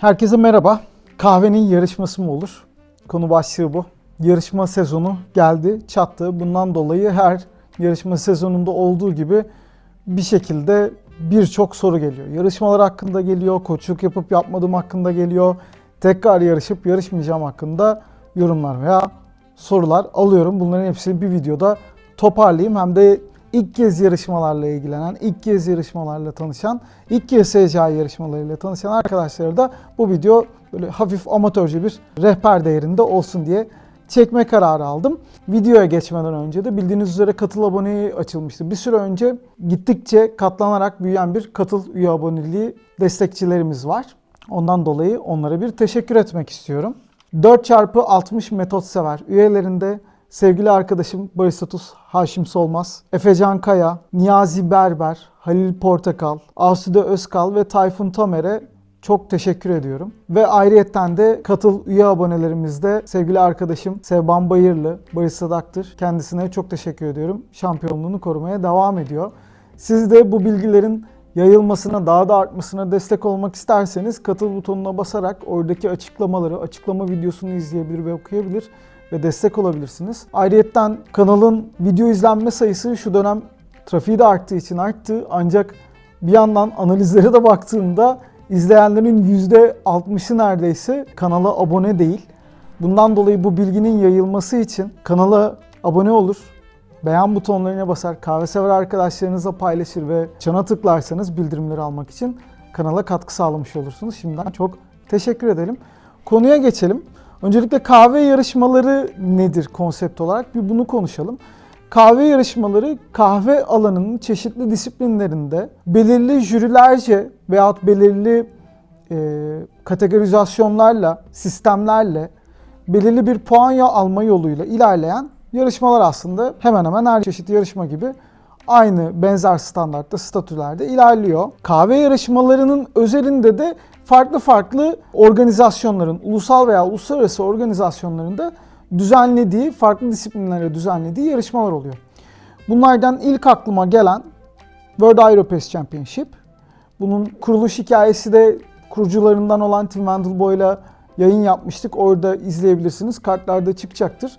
Herkese merhaba. Kahvenin yarışması mı olur? Konu başlığı bu. Yarışma sezonu geldi, çattı. Bundan dolayı her yarışma sezonunda olduğu gibi bir şekilde birçok soru geliyor. Yarışmalar hakkında geliyor, koçluk yapıp yapmadığım hakkında geliyor. Tekrar yarışıp yarışmayacağım hakkında yorumlar veya sorular alıyorum. Bunların hepsini bir videoda toparlayayım. Hem de ilk kez yarışmalarla ilgilenen, ilk kez yarışmalarla tanışan, ilk kez SCA yarışmalarıyla tanışan arkadaşlara da bu video böyle hafif amatörce bir rehber değerinde olsun diye çekme kararı aldım. Videoya geçmeden önce de bildiğiniz üzere katıl aboneyi açılmıştı. Bir süre önce gittikçe katlanarak büyüyen bir katıl üye aboneliği destekçilerimiz var. Ondan dolayı onlara bir teşekkür etmek istiyorum. 4x60 metot sever üyelerinde sevgili arkadaşım Barış Atus, Haşim Solmaz, Efecan Kaya, Niyazi Berber, Halil Portakal, Asude Özkal ve Tayfun Tamer'e çok teşekkür ediyorum. Ve ayrıyetten de katıl üye abonelerimizde sevgili arkadaşım Sevban Bayırlı, Barış Sadaktır. Kendisine çok teşekkür ediyorum. Şampiyonluğunu korumaya devam ediyor. Siz de bu bilgilerin yayılmasına, daha da artmasına destek olmak isterseniz katıl butonuna basarak oradaki açıklamaları, açıklama videosunu izleyebilir ve okuyabilir ve destek olabilirsiniz. Ayrıyetten kanalın video izlenme sayısı şu dönem trafiği de arttığı için arttı. Ancak bir yandan analizlere de baktığımda izleyenlerin %60'ı neredeyse kanala abone değil. Bundan dolayı bu bilginin yayılması için kanala abone olur, beğen butonlarına basar, kahve sever arkadaşlarınızla paylaşır ve çana tıklarsanız bildirimleri almak için kanala katkı sağlamış olursunuz. Şimdiden çok teşekkür edelim. Konuya geçelim. Öncelikle kahve yarışmaları nedir konsept olarak? Bir bunu konuşalım. Kahve yarışmaları kahve alanının çeşitli disiplinlerinde belirli jürilerce veyahut belirli e, kategorizasyonlarla, sistemlerle belirli bir puan alma yoluyla ilerleyen yarışmalar aslında hemen hemen her çeşit yarışma gibi aynı benzer standartta, statülerde ilerliyor. Kahve yarışmalarının özelinde de farklı farklı organizasyonların, ulusal veya uluslararası organizasyonların da düzenlediği, farklı disiplinlere düzenlediği yarışmalar oluyor. Bunlardan ilk aklıma gelen World Aeropress Championship. Bunun kuruluş hikayesi de kurucularından olan Tim Wendelboy'la yayın yapmıştık. Orada izleyebilirsiniz. Kartlarda çıkacaktır.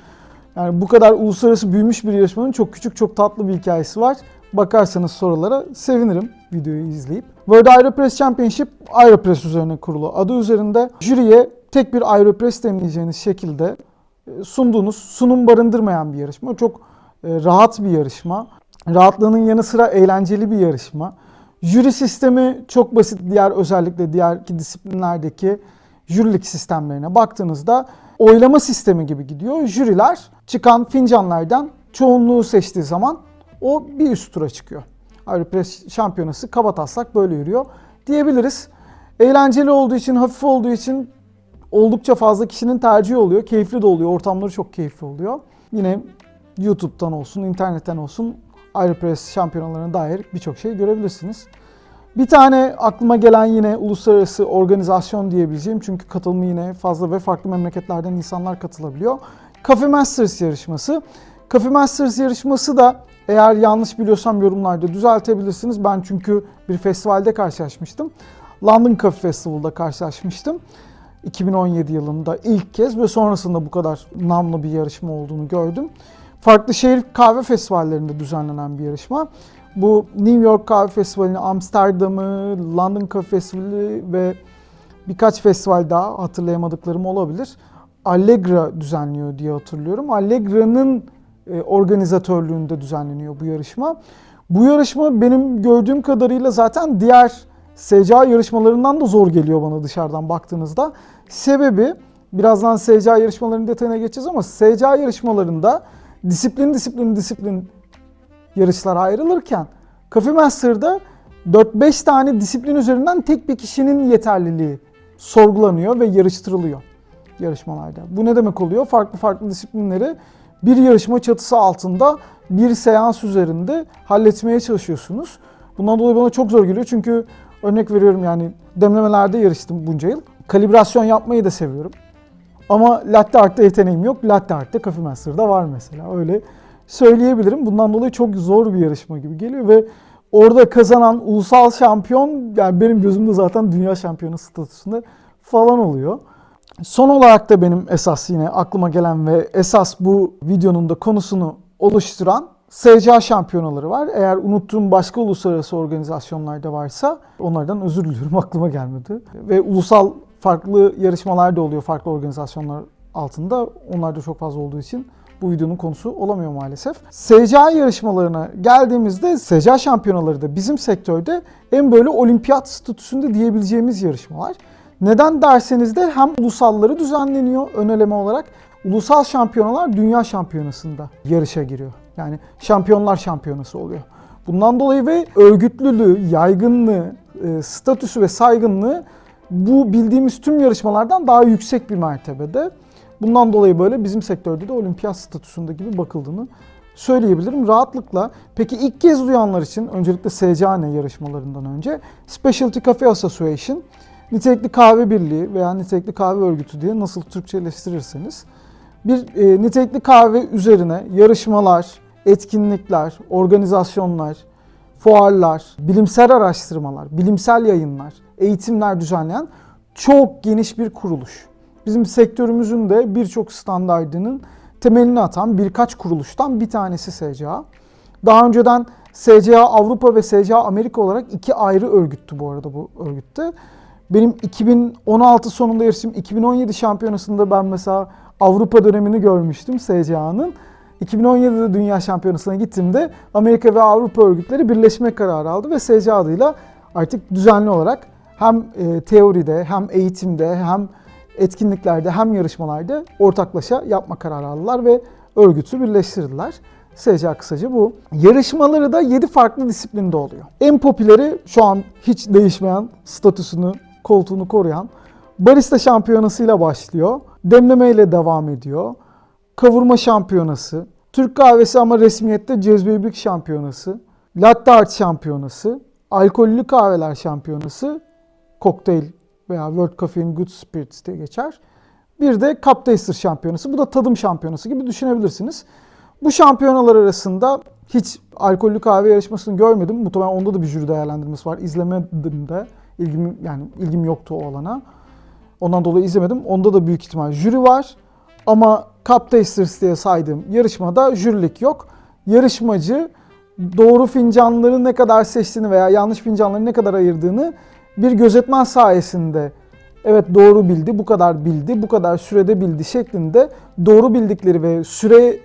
Yani bu kadar uluslararası büyümüş bir yarışmanın çok küçük, çok tatlı bir hikayesi var. Bakarsanız sorulara sevinirim videoyu izleyip. World Aeropress Championship Aeropress üzerine kurulu. Adı üzerinde jüriye tek bir Aeropress demeyeceğiniz şekilde e, sunduğunuz sunum barındırmayan bir yarışma. Çok e, rahat bir yarışma. Rahatlığının yanı sıra eğlenceli bir yarışma. Jüri sistemi çok basit diğer özellikle diğer disiplinlerdeki jürilik sistemlerine baktığınızda oylama sistemi gibi gidiyor. Jüriler çıkan fincanlardan çoğunluğu seçtiği zaman o bir üst tura çıkıyor. Aeropress şampiyonası kabataslak böyle yürüyor diyebiliriz. Eğlenceli olduğu için, hafif olduğu için oldukça fazla kişinin tercihi oluyor. Keyifli de oluyor. Ortamları çok keyifli oluyor. Yine YouTube'dan olsun, internetten olsun Aeropress şampiyonalarına dair birçok şey görebilirsiniz. Bir tane aklıma gelen yine uluslararası organizasyon diyebileceğim çünkü katılımı yine fazla ve farklı memleketlerden insanlar katılabiliyor. Coffee Masters yarışması. Coffee Masters yarışması da eğer yanlış biliyorsam yorumlarda düzeltebilirsiniz. Ben çünkü bir festivalde karşılaşmıştım. London Coffee Festival'da karşılaşmıştım. 2017 yılında ilk kez ve sonrasında bu kadar namlı bir yarışma olduğunu gördüm. Farklı şehir kahve festivallerinde düzenlenen bir yarışma. Bu New York Kahve Festivali'ni, Amsterdam'ı, London Kahve Festivali ve birkaç festival daha hatırlayamadıklarım olabilir. Allegra düzenliyor diye hatırlıyorum. Allegra'nın organizatörlüğünde düzenleniyor bu yarışma. Bu yarışma benim gördüğüm kadarıyla zaten diğer SCA yarışmalarından da zor geliyor bana dışarıdan baktığınızda. Sebebi birazdan SCA yarışmalarının detayına geçeceğiz ama SCA yarışmalarında disiplin disiplin disiplin yarışlar ayrılırken Coffee Master'da 4-5 tane disiplin üzerinden tek bir kişinin yeterliliği sorgulanıyor ve yarıştırılıyor yarışmalarda. Bu ne demek oluyor? Farklı farklı disiplinleri bir yarışma çatısı altında bir seans üzerinde halletmeye çalışıyorsunuz. Bundan dolayı bana çok zor geliyor çünkü örnek veriyorum yani demlemelerde yarıştım bunca yıl. Kalibrasyon yapmayı da seviyorum. Ama latte art'ta yeteneğim yok. Latte art'ta Coffee Master'da var mesela. Öyle söyleyebilirim. Bundan dolayı çok zor bir yarışma gibi geliyor ve orada kazanan ulusal şampiyon yani benim gözümde zaten dünya şampiyonu statüsünde falan oluyor. Son olarak da benim esas yine aklıma gelen ve esas bu videonun da konusunu oluşturan SCA şampiyonaları var. Eğer unuttuğum başka uluslararası organizasyonlarda varsa onlardan özür diliyorum aklıma gelmedi. Ve ulusal farklı yarışmalar da oluyor farklı organizasyonlar altında. Onlar da çok fazla olduğu için bu videonun konusu olamıyor maalesef. SCA yarışmalarına geldiğimizde SCA şampiyonaları da bizim sektörde en böyle olimpiyat statüsünde diyebileceğimiz yarışmalar. Neden derseniz de hem ulusalları düzenleniyor ön eleme olarak. Ulusal şampiyonalar dünya şampiyonasında yarışa giriyor. Yani şampiyonlar şampiyonası oluyor. Bundan dolayı ve örgütlülüğü, yaygınlığı, e, statüsü ve saygınlığı bu bildiğimiz tüm yarışmalardan daha yüksek bir mertebede. Bundan dolayı böyle bizim sektörde de olimpiyat statüsünde gibi bakıldığını söyleyebilirim rahatlıkla. Peki ilk kez duyanlar için öncelikle SCAN yarışmalarından önce Specialty Cafe Association Nitelikli Kahve Birliği veya Nitelikli Kahve Örgütü diye nasıl Türkçeleştirirseniz bir e, nitelikli kahve üzerine yarışmalar, etkinlikler, organizasyonlar, fuarlar, bilimsel araştırmalar, bilimsel yayınlar, eğitimler düzenleyen çok geniş bir kuruluş. Bizim sektörümüzün de birçok standardının temelini atan birkaç kuruluştan bir tanesi SCA. Daha önceden SCA Avrupa ve SCA Amerika olarak iki ayrı örgüttü bu arada bu örgütte. Benim 2016 sonunda yarıştığım 2017 şampiyonasında ben mesela Avrupa dönemini görmüştüm SCA'nın. 2017'de Dünya Şampiyonası'na gittiğimde Amerika ve Avrupa örgütleri birleşme kararı aldı ve SCA adıyla artık düzenli olarak hem e, teoride hem eğitimde hem etkinliklerde hem yarışmalarda ortaklaşa yapma kararı aldılar ve örgütü birleştirdiler. SCA kısaca bu. Yarışmaları da 7 farklı disiplinde oluyor. En popüleri şu an hiç değişmeyen statüsünü, koltuğunu koruyan barista şampiyonasıyla başlıyor. Demleme ile devam ediyor. Kavurma şampiyonası, Türk kahvesi ama resmiyette cezbebik şampiyonası, latte art şampiyonası, alkollü kahveler şampiyonası, kokteyl veya World Caffeine Good Spirits diye geçer. Bir de Cup Taster şampiyonası. Bu da tadım şampiyonası gibi düşünebilirsiniz. Bu şampiyonalar arasında hiç alkollü kahve yarışmasını görmedim. Muhtemelen onda da bir jüri değerlendirmesi var. İzlemedim de. İlgim, yani ilgim yoktu o alana. Ondan dolayı izlemedim. Onda da büyük ihtimal jüri var. Ama Cup Tasters diye saydığım yarışmada jürilik yok. Yarışmacı doğru fincanları ne kadar seçtiğini veya yanlış fincanları ne kadar ayırdığını bir gözetmen sayesinde evet doğru bildi, bu kadar bildi, bu kadar sürede bildi şeklinde doğru bildikleri ve süre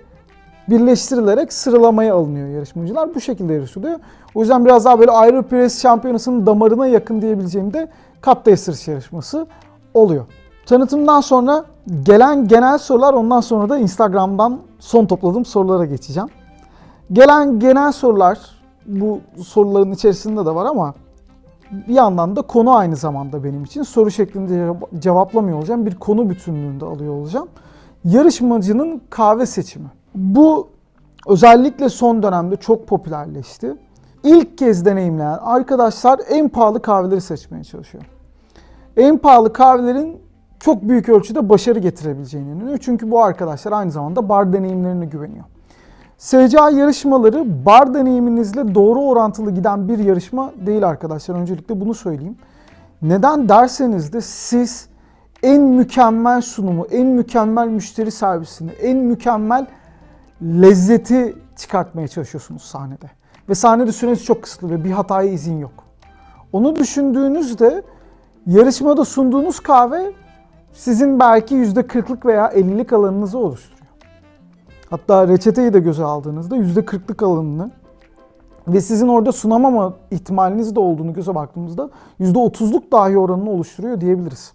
birleştirilerek sıralamaya alınıyor yarışmacılar. Bu şekilde yarışılıyor. O yüzden biraz daha böyle Aeropress şampiyonasının damarına yakın diyebileceğim de Cup Tasters yarışması oluyor. Tanıtımdan sonra gelen genel sorular ondan sonra da Instagram'dan son topladığım sorulara geçeceğim. Gelen genel sorular bu soruların içerisinde de var ama bir yandan da konu aynı zamanda benim için. Soru şeklinde cevaplamıyor olacağım. Bir konu bütünlüğünde alıyor olacağım. Yarışmacının kahve seçimi. Bu özellikle son dönemde çok popülerleşti. İlk kez deneyimleyen arkadaşlar en pahalı kahveleri seçmeye çalışıyor. En pahalı kahvelerin çok büyük ölçüde başarı getirebileceğine inanıyor. Çünkü bu arkadaşlar aynı zamanda bar deneyimlerine güveniyor. SCA yarışmaları bar deneyiminizle doğru orantılı giden bir yarışma değil arkadaşlar. Öncelikle bunu söyleyeyim. Neden derseniz de siz en mükemmel sunumu, en mükemmel müşteri servisini, en mükemmel lezzeti çıkartmaya çalışıyorsunuz sahnede. Ve sahnede süreniz çok kısıtlı ve bir hataya izin yok. Onu düşündüğünüzde yarışmada sunduğunuz kahve sizin belki %40'lık veya 50'lik alanınızı oluşturuyor. Hatta reçeteyi de göze aldığınızda %40'lık alanını ve sizin orada sunamama ihtimaliniz de olduğunu göze baktığımızda %30'luk dahi oranını oluşturuyor diyebiliriz.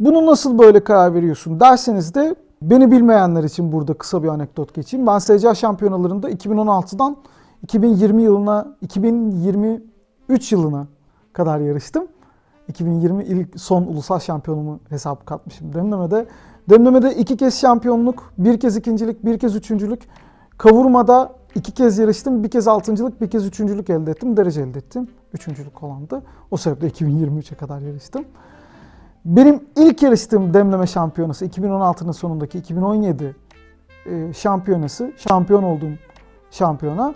Bunu nasıl böyle karar veriyorsun derseniz de beni bilmeyenler için burada kısa bir anekdot geçeyim. Ben SCA şampiyonalarında 2016'dan 2020 yılına, 2023 yılına kadar yarıştım. 2020 ilk son ulusal şampiyonumu hesap katmışım demlemede. Demlemede iki kez şampiyonluk, bir kez ikincilik, bir kez üçüncülük. Kavurmada iki kez yarıştım, bir kez altıncılık, bir kez üçüncülük elde ettim, derece elde ettim. Üçüncülük olandı. O sebeple 2023'e kadar yarıştım. Benim ilk yarıştığım demleme şampiyonası 2016'nın sonundaki 2017 e, şampiyonası, şampiyon olduğum şampiyona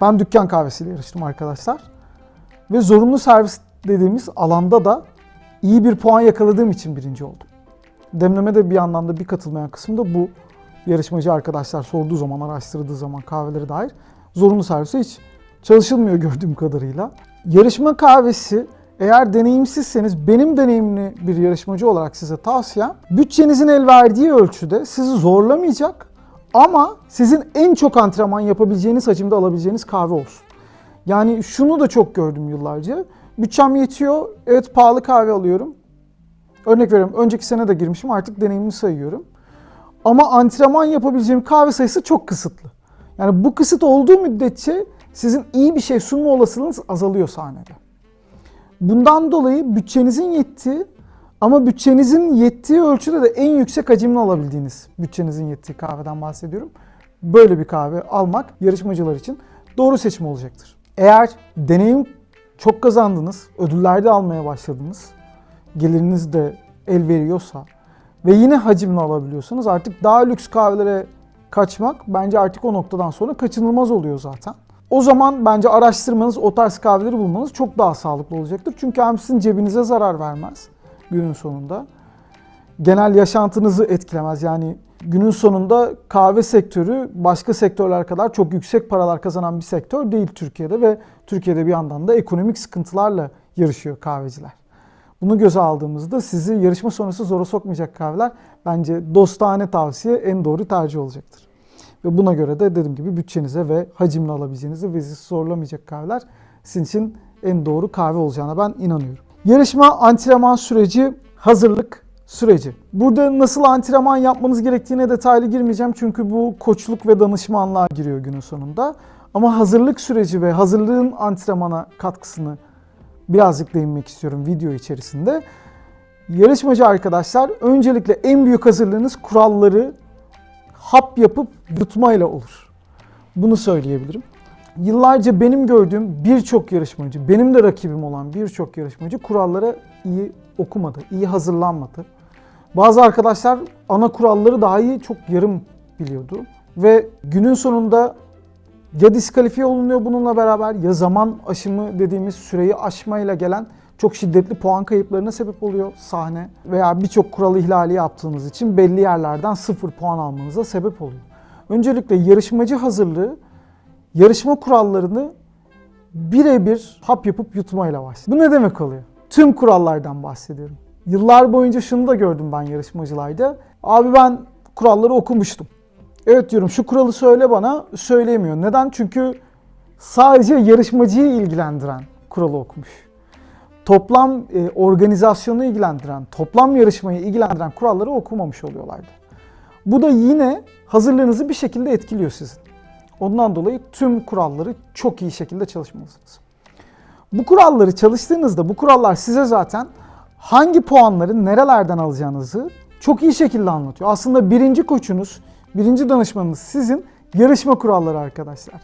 ben dükkan kahvesiyle yarıştım arkadaşlar. Ve zorunlu servis dediğimiz alanda da iyi bir puan yakaladığım için birinci oldum. Demleme de bir anlamda bir katılmayan kısım da bu. Yarışmacı arkadaşlar sorduğu zaman, araştırdığı zaman kahvelere dair zorunlu servise hiç çalışılmıyor gördüğüm kadarıyla. Yarışma kahvesi eğer deneyimsizseniz benim deneyimli bir yarışmacı olarak size tavsiyem bütçenizin el verdiği ölçüde sizi zorlamayacak ama sizin en çok antrenman yapabileceğiniz hacimde alabileceğiniz kahve olsun. Yani şunu da çok gördüm yıllarca. Bütçem yetiyor. Evet pahalı kahve alıyorum. Örnek veriyorum. Önceki sene de girmişim. Artık deneyimimi sayıyorum. Ama antrenman yapabileceğim kahve sayısı çok kısıtlı. Yani bu kısıt olduğu müddetçe sizin iyi bir şey sunma olasılığınız azalıyor sahnede. Bundan dolayı bütçenizin yettiği ama bütçenizin yettiği ölçüde de en yüksek hacimli alabildiğiniz bütçenizin yettiği kahveden bahsediyorum. Böyle bir kahve almak yarışmacılar için doğru seçim olacaktır. Eğer deneyim çok kazandınız, ödüllerde almaya başladınız, geliriniz de el veriyorsa ve yine hacimli alabiliyorsanız artık daha lüks kahvelere kaçmak bence artık o noktadan sonra kaçınılmaz oluyor zaten. O zaman bence araştırmanız, o tarz kahveleri bulmanız çok daha sağlıklı olacaktır. Çünkü hem sizin cebinize zarar vermez günün sonunda. Genel yaşantınızı etkilemez. Yani günün sonunda kahve sektörü başka sektörler kadar çok yüksek paralar kazanan bir sektör değil Türkiye'de ve Türkiye'de bir yandan da ekonomik sıkıntılarla yarışıyor kahveciler. Bunu göze aldığımızda sizi yarışma sonrası zora sokmayacak kahveler bence dostane tavsiye en doğru tercih olacaktır. Ve buna göre de dediğim gibi bütçenize ve hacimle alabileceğinizi ve sizi zorlamayacak kahveler sizin için en doğru kahve olacağına ben inanıyorum. Yarışma antrenman süreci, hazırlık süreci. Burada nasıl antrenman yapmanız gerektiğine detaylı girmeyeceğim çünkü bu koçluk ve danışmanlığa giriyor günün sonunda. Ama hazırlık süreci ve hazırlığın antrenmana katkısını birazcık değinmek istiyorum video içerisinde. Yarışmacı arkadaşlar öncelikle en büyük hazırlığınız kuralları hap yapıp yutmayla olur. Bunu söyleyebilirim. Yıllarca benim gördüğüm birçok yarışmacı, benim de rakibim olan birçok yarışmacı kurallara iyi okumadı, iyi hazırlanmadı. Bazı arkadaşlar ana kuralları daha iyi çok yarım biliyordu. Ve günün sonunda ya diskalifiye olunuyor bununla beraber ya zaman aşımı dediğimiz süreyi aşmayla gelen çok şiddetli puan kayıplarına sebep oluyor sahne veya birçok kural ihlali yaptığınız için belli yerlerden sıfır puan almanıza sebep oluyor. Öncelikle yarışmacı hazırlığı yarışma kurallarını birebir hap yapıp yutmayla başlıyor. Bu ne demek oluyor? Tüm kurallardan bahsediyorum. Yıllar boyunca şunu da gördüm ben yarışmacılarda. Abi ben kuralları okumuştum. Evet diyorum şu kuralı söyle bana söyleyemiyor. Neden? Çünkü sadece yarışmacıyı ilgilendiren kuralı okumuş. Toplam e, organizasyonu ilgilendiren, toplam yarışmayı ilgilendiren kuralları okumamış oluyorlardı. Bu da yine hazırlığınızı bir şekilde etkiliyor sizin. Ondan dolayı tüm kuralları çok iyi şekilde çalışmalısınız. Bu kuralları çalıştığınızda bu kurallar size zaten hangi puanları nerelerden alacağınızı çok iyi şekilde anlatıyor. Aslında birinci koçunuz, birinci danışmanınız sizin yarışma kuralları arkadaşlar.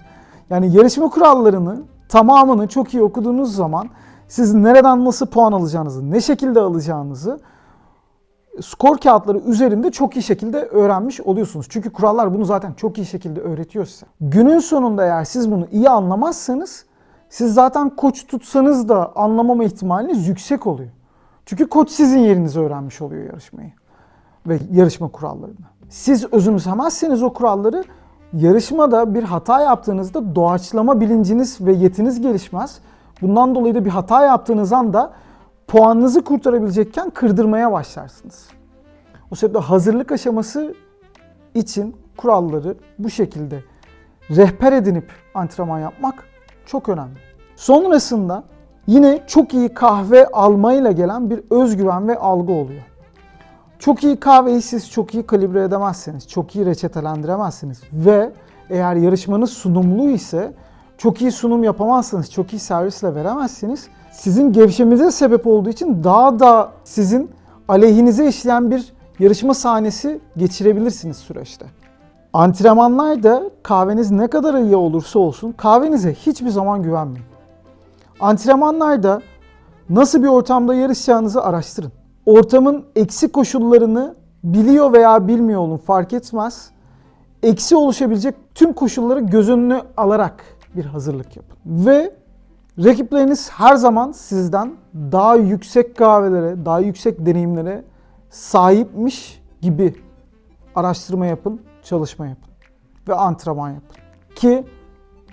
Yani yarışma kurallarını tamamını çok iyi okuduğunuz zaman siz nereden nasıl puan alacağınızı, ne şekilde alacağınızı skor kağıtları üzerinde çok iyi şekilde öğrenmiş oluyorsunuz. Çünkü kurallar bunu zaten çok iyi şekilde öğretiyor size. Günün sonunda eğer siz bunu iyi anlamazsanız siz zaten koç tutsanız da anlamama ihtimaliniz yüksek oluyor. Çünkü koç sizin yerinize öğrenmiş oluyor yarışmayı ve yarışma kurallarını. Siz özümsemezseniz o kuralları yarışmada bir hata yaptığınızda doğaçlama bilinciniz ve yetiniz gelişmez. Bundan dolayı da bir hata yaptığınız anda puanınızı kurtarabilecekken kırdırmaya başlarsınız. O sebeple hazırlık aşaması için kuralları bu şekilde rehber edinip antrenman yapmak çok önemli. Sonrasında yine çok iyi kahve almayla gelen bir özgüven ve algı oluyor. Çok iyi kahveyi siz çok iyi kalibre edemezsiniz, çok iyi reçetelendiremezsiniz ve eğer yarışmanız sunumlu ise çok iyi sunum yapamazsınız, çok iyi servisle veremezsiniz. Sizin gevşemenize sebep olduğu için daha da sizin aleyhinize işleyen bir yarışma sahnesi geçirebilirsiniz süreçte. Antrenmanlarda kahveniz ne kadar iyi olursa olsun kahvenize hiçbir zaman güvenmeyin. Antrenmanlarda nasıl bir ortamda yarışacağınızı araştırın. Ortamın eksi koşullarını biliyor veya bilmiyor olun fark etmez. Eksi oluşabilecek tüm koşulları göz önüne alarak bir hazırlık yapın. Ve Rakipleriniz her zaman sizden daha yüksek kahvelere, daha yüksek deneyimlere sahipmiş gibi araştırma yapın, çalışma yapın ve antrenman yapın. Ki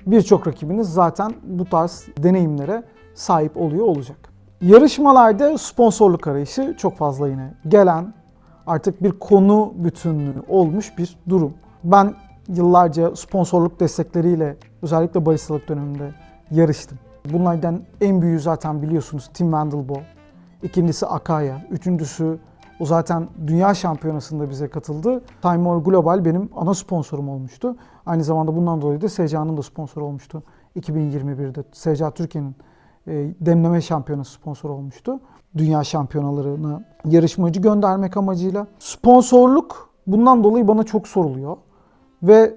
birçok rakibiniz zaten bu tarz deneyimlere sahip oluyor olacak. Yarışmalarda sponsorluk arayışı çok fazla yine gelen artık bir konu bütünlüğü olmuş bir durum. Ben yıllarca sponsorluk destekleriyle özellikle baristalık döneminde yarıştım. Bunlardan en büyüğü zaten biliyorsunuz Tim Wendelbo. İkincisi Akaya. Üçüncüsü o zaten dünya şampiyonasında bize katıldı. Time More Global benim ana sponsorum olmuştu. Aynı zamanda bundan dolayı da SCA'nın da sponsoru olmuştu. 2021'de SCA Türkiye'nin e, demleme şampiyonası sponsor olmuştu. Dünya şampiyonalarına yarışmacı göndermek amacıyla. Sponsorluk bundan dolayı bana çok soruluyor. Ve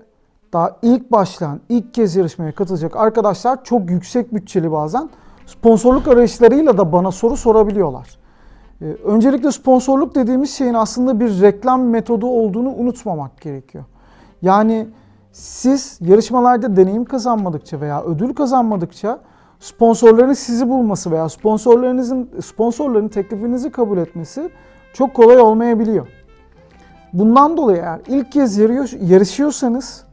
daha ilk başlayan, ilk kez yarışmaya katılacak arkadaşlar çok yüksek bütçeli bazen sponsorluk arayışlarıyla da bana soru sorabiliyorlar. Ee, Öncelikle sponsorluk dediğimiz şeyin aslında bir reklam metodu olduğunu unutmamak gerekiyor. Yani siz yarışmalarda deneyim kazanmadıkça veya ödül kazanmadıkça sponsorların sizi bulması veya sponsorlarınızın sponsorların teklifinizi kabul etmesi çok kolay olmayabiliyor. Bundan dolayı eğer ilk kez yarışıyorsanız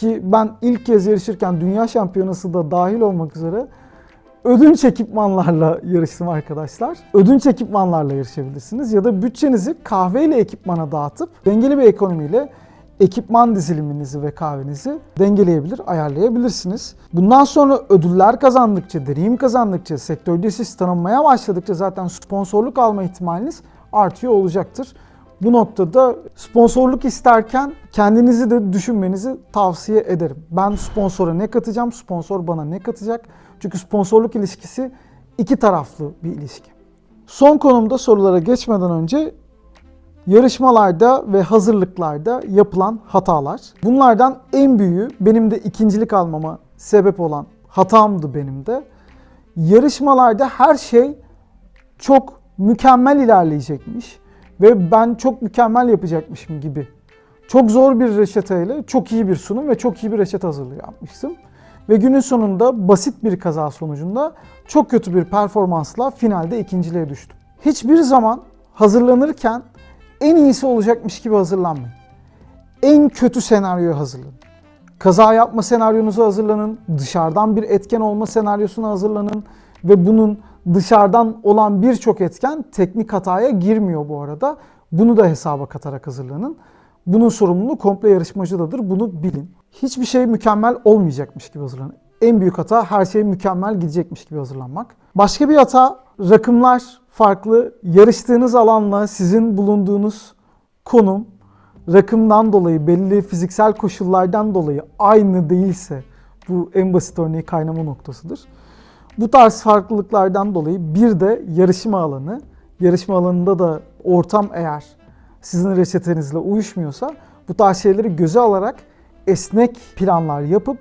ki ben ilk kez yarışırken dünya şampiyonası da dahil olmak üzere ödünç ekipmanlarla yarıştım arkadaşlar. Ödünç ekipmanlarla yarışabilirsiniz ya da bütçenizi kahveyle ekipmana dağıtıp dengeli bir ekonomiyle ekipman diziliminizi ve kahvenizi dengeleyebilir, ayarlayabilirsiniz. Bundan sonra ödüller kazandıkça, deneyim kazandıkça, sektörde siz tanınmaya başladıkça zaten sponsorluk alma ihtimaliniz artıyor olacaktır. Bu noktada sponsorluk isterken kendinizi de düşünmenizi tavsiye ederim. Ben sponsora ne katacağım, sponsor bana ne katacak? Çünkü sponsorluk ilişkisi iki taraflı bir ilişki. Son konumda sorulara geçmeden önce yarışmalarda ve hazırlıklarda yapılan hatalar. Bunlardan en büyüğü benim de ikincilik almama sebep olan hatamdı benim de. Yarışmalarda her şey çok mükemmel ilerleyecekmiş ve ben çok mükemmel yapacakmışım gibi. Çok zor bir reçeteyle çok iyi bir sunum ve çok iyi bir reçete hazırlığı yapmıştım. Ve günün sonunda basit bir kaza sonucunda çok kötü bir performansla finalde ikinciliğe düştüm. Hiçbir zaman hazırlanırken en iyisi olacakmış gibi hazırlanmayın. En kötü senaryoya hazırlanın. Kaza yapma senaryonuza hazırlanın, dışarıdan bir etken olma senaryosuna hazırlanın ve bunun dışarıdan olan birçok etken teknik hataya girmiyor bu arada. Bunu da hesaba katarak hazırlanın. Bunun sorumluluğu komple yarışmacıdadır. Bunu bilin. Hiçbir şey mükemmel olmayacakmış gibi hazırlanın. En büyük hata her şey mükemmel gidecekmiş gibi hazırlanmak. Başka bir hata rakımlar farklı. Yarıştığınız alanla sizin bulunduğunuz konum rakımdan dolayı belli fiziksel koşullardan dolayı aynı değilse bu en basit örneği kaynama noktasıdır. Bu tarz farklılıklardan dolayı bir de yarışma alanı. Yarışma alanında da ortam eğer sizin reçetenizle uyuşmuyorsa bu tarz şeyleri göze alarak esnek planlar yapıp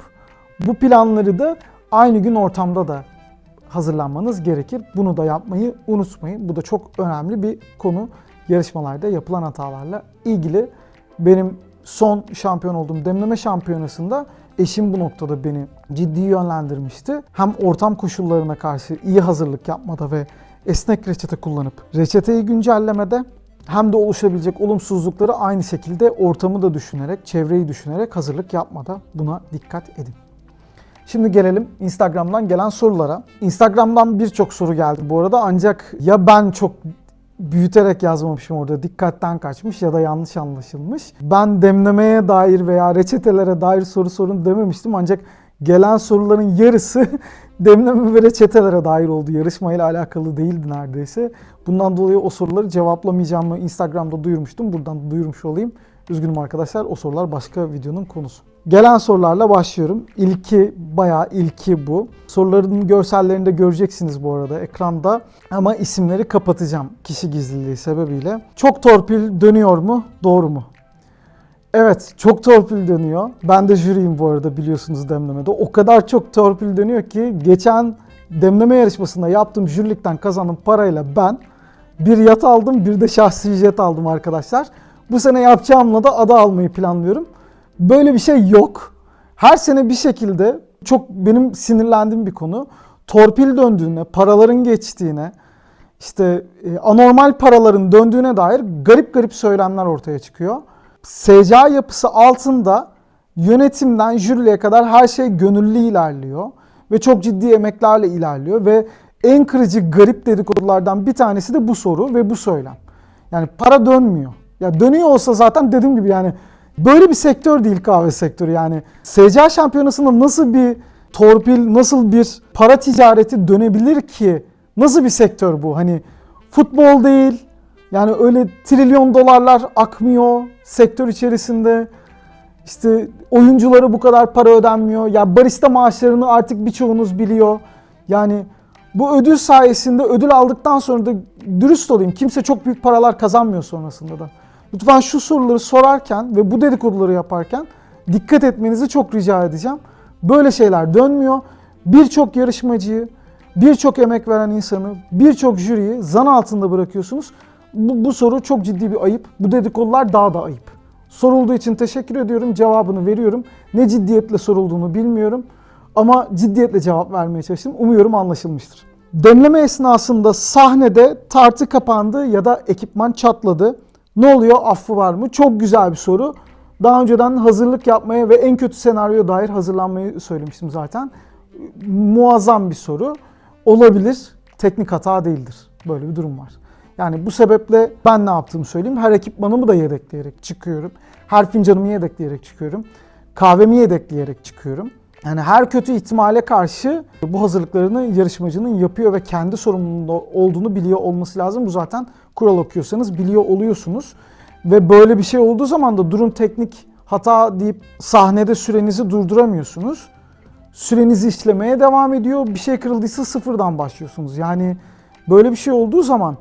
bu planları da aynı gün ortamda da hazırlanmanız gerekir. Bunu da yapmayı unutmayın. Bu da çok önemli bir konu yarışmalarda yapılan hatalarla ilgili. Benim son şampiyon olduğum demleme şampiyonasında eşim bu noktada beni ciddi yönlendirmişti. Hem ortam koşullarına karşı iyi hazırlık yapmada ve esnek reçete kullanıp reçeteyi güncellemede hem de oluşabilecek olumsuzlukları aynı şekilde ortamı da düşünerek, çevreyi düşünerek hazırlık yapmada buna dikkat edin. Şimdi gelelim Instagram'dan gelen sorulara. Instagram'dan birçok soru geldi bu arada ancak ya ben çok büyüterek yazmamışım orada dikkatten kaçmış ya da yanlış anlaşılmış. Ben demlemeye dair veya reçetelere dair soru sorun dememiştim ancak gelen soruların yarısı demleme ve reçetelere dair oldu. Yarışmayla alakalı değildi neredeyse. Bundan dolayı o soruları cevaplamayacağımı Instagram'da duyurmuştum. Buradan da duyurmuş olayım. Üzgünüm arkadaşlar o sorular başka videonun konusu. Gelen sorularla başlıyorum. İlki bayağı ilki bu. Soruların görsellerini de göreceksiniz bu arada ekranda. Ama isimleri kapatacağım kişi gizliliği sebebiyle. Çok torpil dönüyor mu? Doğru mu? Evet çok torpil dönüyor. Ben de jüriyim bu arada biliyorsunuz demlemede. O kadar çok torpil dönüyor ki geçen demleme yarışmasında yaptığım jürilikten kazandığım parayla ben bir yat aldım bir de şahsi jet aldım arkadaşlar. Bu sene yapacağımla da ada almayı planlıyorum. Böyle bir şey yok. Her sene bir şekilde çok benim sinirlendiğim bir konu. torpil döndüğüne, paraların geçtiğine, işte e, anormal paraların döndüğüne dair garip garip söylemler ortaya çıkıyor. SCA yapısı altında yönetimden jüriye kadar her şey gönüllü ilerliyor ve çok ciddi emeklerle ilerliyor ve en kırıcı garip dedikodulardan bir tanesi de bu soru ve bu söylem. Yani para dönmüyor. Ya dönüyor olsa zaten dediğim gibi yani böyle bir sektör değil kahve sektörü yani. SCA şampiyonasında nasıl bir torpil, nasıl bir para ticareti dönebilir ki? Nasıl bir sektör bu? Hani futbol değil. Yani öyle trilyon dolarlar akmıyor sektör içerisinde. İşte oyunculara bu kadar para ödenmiyor. Ya barista maaşlarını artık birçoğunuz biliyor. Yani bu ödül sayesinde ödül aldıktan sonra da dürüst olayım. Kimse çok büyük paralar kazanmıyor sonrasında da. Lütfen şu soruları sorarken ve bu dedikoduları yaparken dikkat etmenizi çok rica edeceğim. Böyle şeyler dönmüyor. Birçok yarışmacıyı, birçok emek veren insanı, birçok jüriyi zan altında bırakıyorsunuz. Bu, bu soru çok ciddi bir ayıp. Bu dedikodular daha da ayıp. Sorulduğu için teşekkür ediyorum. Cevabını veriyorum. Ne ciddiyetle sorulduğunu bilmiyorum. Ama ciddiyetle cevap vermeye çalıştım. Umuyorum anlaşılmıştır. Demleme esnasında sahnede tartı kapandı ya da ekipman çatladı. Ne oluyor? Affı var mı? Çok güzel bir soru. Daha önceden hazırlık yapmaya ve en kötü senaryoya dair hazırlanmayı söylemiştim zaten. Muazzam bir soru. Olabilir. Teknik hata değildir. Böyle bir durum var. Yani bu sebeple ben ne yaptığımı söyleyeyim. Her ekipmanımı da yedekleyerek çıkıyorum. Her fincanımı yedekleyerek çıkıyorum. Kahvemi yedekleyerek çıkıyorum. Yani her kötü ihtimale karşı bu hazırlıklarını yarışmacının yapıyor ve kendi sorumluluğunda olduğunu biliyor olması lazım. Bu zaten kural okuyorsanız biliyor oluyorsunuz. Ve böyle bir şey olduğu zaman da durum teknik hata deyip sahnede sürenizi durduramıyorsunuz. Sürenizi işlemeye devam ediyor. Bir şey kırıldıysa sıfırdan başlıyorsunuz. Yani böyle bir şey olduğu zaman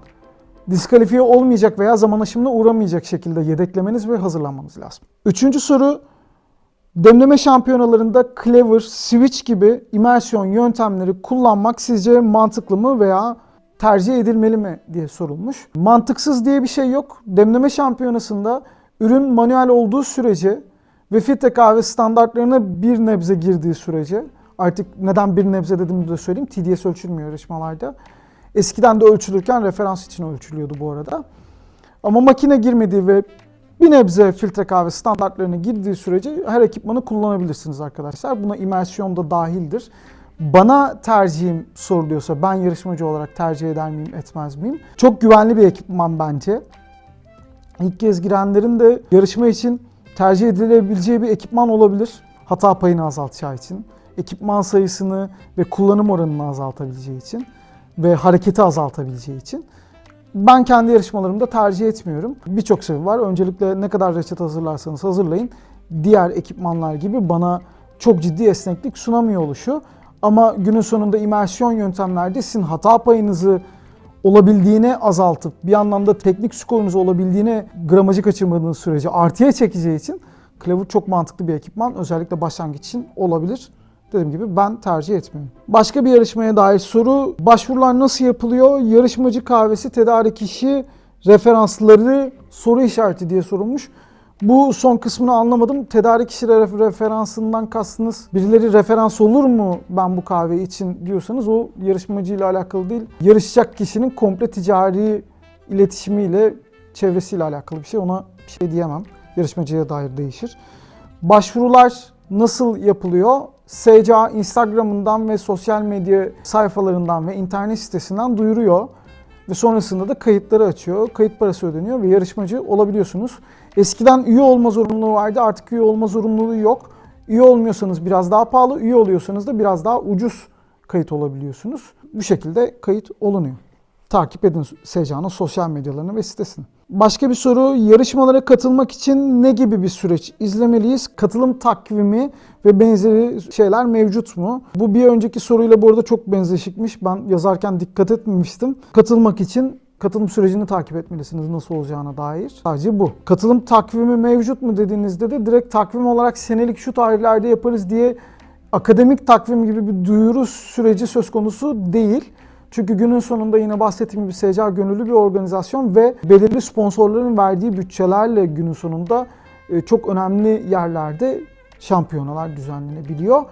diskalifiye olmayacak veya zaman aşımına uğramayacak şekilde yedeklemeniz ve hazırlanmanız lazım. Üçüncü soru Demleme şampiyonalarında Clever, Switch gibi immersiyon yöntemleri kullanmak sizce mantıklı mı veya tercih edilmeli mi diye sorulmuş. Mantıksız diye bir şey yok. Demleme şampiyonasında ürün manuel olduğu sürece ve filtre kahve standartlarına bir nebze girdiği sürece artık neden bir nebze dediğimi de söyleyeyim. TDS ölçülmüyor yarışmalarda. Eskiden de ölçülürken referans için ölçülüyordu bu arada. Ama makine girmediği ve bir nebze filtre kahve standartlarına girdiği sürece her ekipmanı kullanabilirsiniz arkadaşlar. Buna immersiyon da dahildir. Bana tercihim soruluyorsa ben yarışmacı olarak tercih eder miyim etmez miyim? Çok güvenli bir ekipman bence. İlk kez girenlerin de yarışma için tercih edilebileceği bir ekipman olabilir. Hata payını azaltacağı için, ekipman sayısını ve kullanım oranını azaltabileceği için ve hareketi azaltabileceği için. Ben kendi yarışmalarımda tercih etmiyorum. Birçok sebebi var. Öncelikle ne kadar reçete hazırlarsanız hazırlayın. Diğer ekipmanlar gibi bana çok ciddi esneklik sunamıyor oluşu. Ama günün sonunda immersiyon yöntemlerde sizin hata payınızı olabildiğine azaltıp bir anlamda teknik skorunuz olabildiğine gramajı kaçırmadığınız sürece artıya çekeceği için Clever çok mantıklı bir ekipman. Özellikle başlangıç için olabilir. Dediğim gibi ben tercih etmiyorum. Başka bir yarışmaya dair soru. Başvurular nasıl yapılıyor? Yarışmacı kahvesi tedarik işi referansları soru işareti diye sorulmuş. Bu son kısmını anlamadım. Tedarik işi ref- referansından kastınız birileri referans olur mu ben bu kahve için diyorsanız o yarışmacıyla alakalı değil. Yarışacak kişinin komple ticari iletişimiyle, çevresiyle alakalı bir şey. Ona bir şey diyemem. Yarışmacıya dair değişir. Başvurular nasıl yapılıyor? SCA Instagram'ından ve sosyal medya sayfalarından ve internet sitesinden duyuruyor. Ve sonrasında da kayıtları açıyor. Kayıt parası ödeniyor ve yarışmacı olabiliyorsunuz. Eskiden üye olma zorunluluğu vardı. Artık üye olma zorunluluğu yok. Üye olmuyorsanız biraz daha pahalı, üye oluyorsanız da biraz daha ucuz kayıt olabiliyorsunuz. Bu şekilde kayıt olunuyor. Takip edin SCA'nın sosyal medyalarını ve sitesini. Başka bir soru, yarışmalara katılmak için ne gibi bir süreç izlemeliyiz? Katılım takvimi ve benzeri şeyler mevcut mu? Bu bir önceki soruyla bu arada çok benzeşikmiş. Ben yazarken dikkat etmemiştim. Katılmak için katılım sürecini takip etmelisiniz nasıl olacağına dair. Sadece bu. Katılım takvimi mevcut mu dediğinizde de direkt takvim olarak senelik şu tarihlerde yaparız diye akademik takvim gibi bir duyuru süreci söz konusu değil. Çünkü günün sonunda yine bahsettiğim gibi SCA gönüllü bir organizasyon ve belirli sponsorların verdiği bütçelerle günün sonunda e, çok önemli yerlerde şampiyonalar düzenlenebiliyor.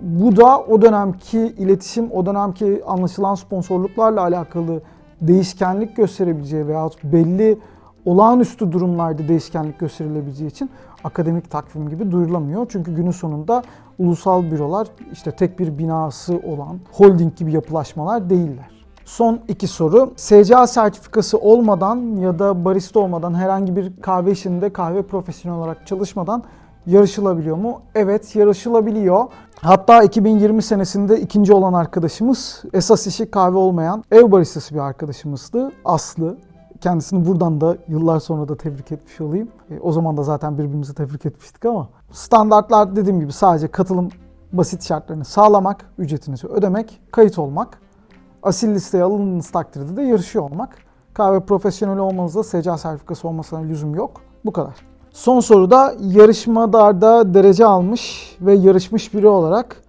Bu da o dönemki iletişim, o dönemki anlaşılan sponsorluklarla alakalı değişkenlik gösterebileceği veyahut belli olağanüstü durumlarda değişkenlik gösterilebileceği için akademik takvim gibi duyurulamıyor. Çünkü günün sonunda ulusal bürolar işte tek bir binası olan holding gibi yapılaşmalar değiller. Son iki soru. SCA sertifikası olmadan ya da barista olmadan herhangi bir kahve işinde kahve profesyonel olarak çalışmadan yarışılabiliyor mu? Evet yarışılabiliyor. Hatta 2020 senesinde ikinci olan arkadaşımız esas işi kahve olmayan ev baristası bir arkadaşımızdı. Aslı. Kendisini buradan da yıllar sonra da tebrik etmiş olayım. E, o zaman da zaten birbirimizi tebrik etmiştik ama standartlar dediğim gibi sadece katılım basit şartlarını sağlamak, ücretinizi ödemek, kayıt olmak, asil listeye alındığınız takdirde de yarışıyor olmak. Kahve profesyoneli olmanızda SCA sertifikası olmasına lüzum yok. Bu kadar. Son soruda yarışmalarda derece almış ve yarışmış biri olarak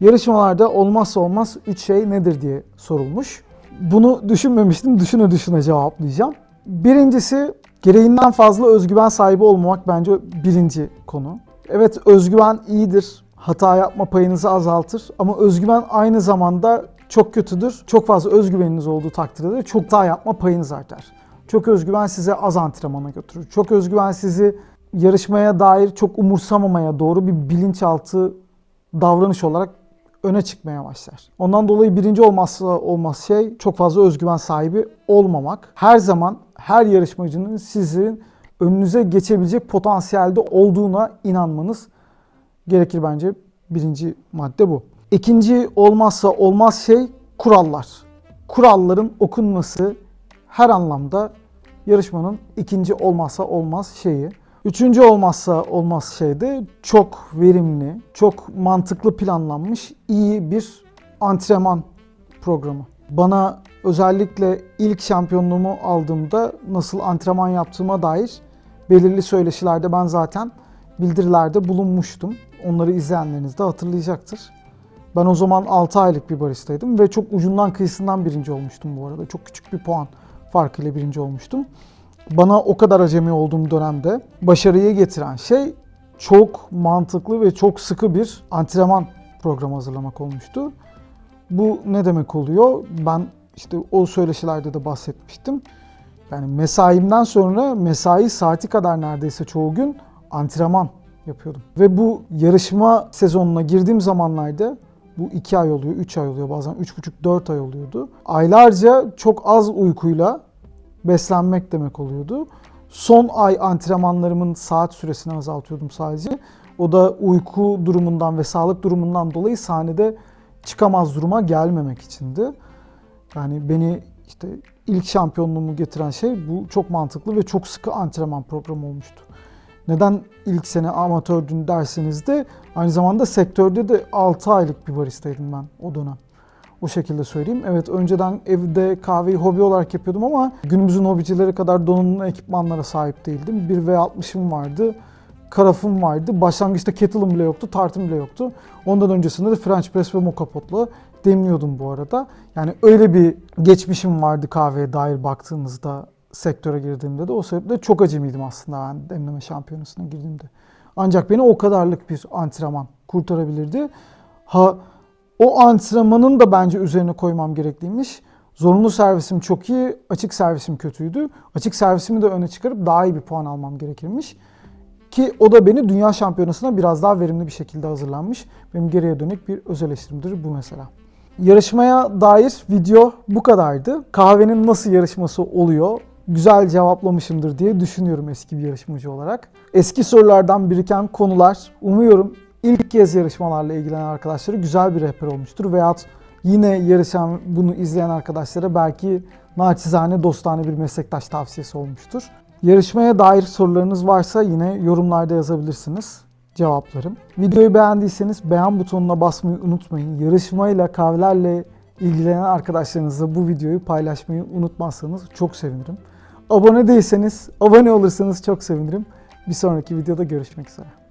yarışmalarda olmazsa olmaz 3 şey nedir diye sorulmuş. Bunu düşünmemiştim. Düşüne düşüne cevaplayacağım. Birincisi gereğinden fazla özgüven sahibi olmamak bence birinci konu. Evet özgüven iyidir. Hata yapma payınızı azaltır ama özgüven aynı zamanda çok kötüdür. Çok fazla özgüveniniz olduğu takdirde de çok hata yapma payınız artar. Çok özgüven size az antrenmana götürür. Çok özgüven sizi yarışmaya dair çok umursamamaya doğru bir bilinçaltı davranış olarak öne çıkmaya başlar. Ondan dolayı birinci olmazsa olmaz şey çok fazla özgüven sahibi olmamak. Her zaman her yarışmacının sizin önünüze geçebilecek potansiyelde olduğuna inanmanız gerekir bence. Birinci madde bu. İkinci olmazsa olmaz şey kurallar. Kuralların okunması her anlamda yarışmanın ikinci olmazsa olmaz şeyi. Üçüncü olmazsa olmaz şey de çok verimli, çok mantıklı planlanmış iyi bir antrenman programı. Bana özellikle ilk şampiyonluğumu aldığımda nasıl antrenman yaptığıma dair belirli söyleşilerde ben zaten bildirilerde bulunmuştum. Onları izleyenleriniz de hatırlayacaktır. Ben o zaman 6 aylık bir baristaydım ve çok ucundan kıyısından birinci olmuştum bu arada. Çok küçük bir puan farkıyla birinci olmuştum. Bana o kadar acemi olduğum dönemde başarıyı getiren şey çok mantıklı ve çok sıkı bir antrenman programı hazırlamak olmuştu. Bu ne demek oluyor? Ben işte o söyleşilerde de bahsetmiştim. Yani mesaimden sonra mesai saati kadar neredeyse çoğu gün antrenman yapıyordum. Ve bu yarışma sezonuna girdiğim zamanlarda bu 2 ay oluyor, 3 ay oluyor bazen 3,5-4 ay oluyordu. Aylarca çok az uykuyla beslenmek demek oluyordu. Son ay antrenmanlarımın saat süresini azaltıyordum sadece. O da uyku durumundan ve sağlık durumundan dolayı sahnede çıkamaz duruma gelmemek içindi. Yani beni işte ilk şampiyonluğumu getiren şey bu çok mantıklı ve çok sıkı antrenman programı olmuştu. Neden ilk sene amatördün derseniz de aynı zamanda sektörde de 6 aylık bir baristaydım ben o dönem. O şekilde söyleyeyim. Evet önceden evde kahveyi hobi olarak yapıyordum ama günümüzün hobicileri kadar donanımlı ekipmanlara sahip değildim. Bir V60'ım vardı, karafım vardı. Başlangıçta kettle'ım bile yoktu, tartım bile yoktu. Ondan öncesinde de French press ve moka potla demliyordum bu arada. Yani öyle bir geçmişim vardı kahveye dair baktığınızda sektöre girdiğimde de o sebeple çok acemiydim aslında ben demleme şampiyonasına girdiğimde. Ancak beni o kadarlık bir antrenman kurtarabilirdi. Ha o antrenmanın da bence üzerine koymam gerekliymiş. Zorunlu servisim çok iyi, açık servisim kötüydü. Açık servisimi de öne çıkarıp daha iyi bir puan almam gerekirmiş. Ki o da beni dünya şampiyonasına biraz daha verimli bir şekilde hazırlanmış. Benim geriye dönük bir öz bu mesela. Yarışmaya dair video bu kadardı. Kahvenin nasıl yarışması oluyor? Güzel cevaplamışımdır diye düşünüyorum eski bir yarışmacı olarak. Eski sorulardan biriken konular umuyorum ilk kez yarışmalarla ilgilenen arkadaşlara güzel bir rehber olmuştur. Veyahut yine yarışan, bunu izleyen arkadaşlara belki naçizane, dostane bir meslektaş tavsiyesi olmuştur. Yarışmaya dair sorularınız varsa yine yorumlarda yazabilirsiniz. Cevaplarım. Videoyu beğendiyseniz beğen butonuna basmayı unutmayın. Yarışmayla, kahvelerle ilgilenen arkadaşlarınızla bu videoyu paylaşmayı unutmazsanız çok sevinirim. Abone değilseniz, abone olursanız çok sevinirim. Bir sonraki videoda görüşmek üzere.